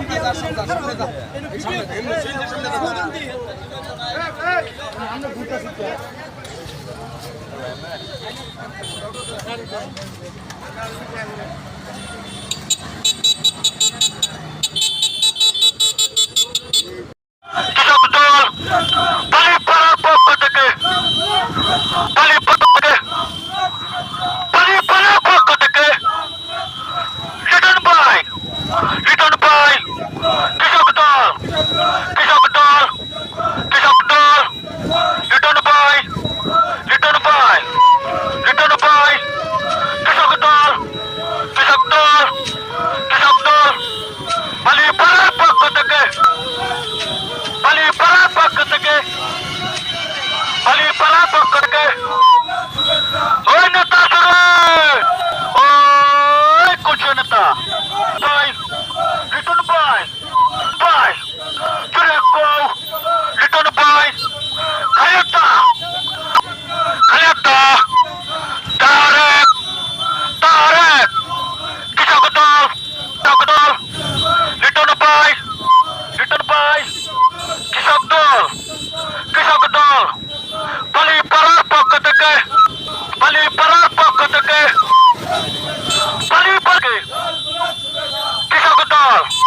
সামনে কমিটি কৃষক দল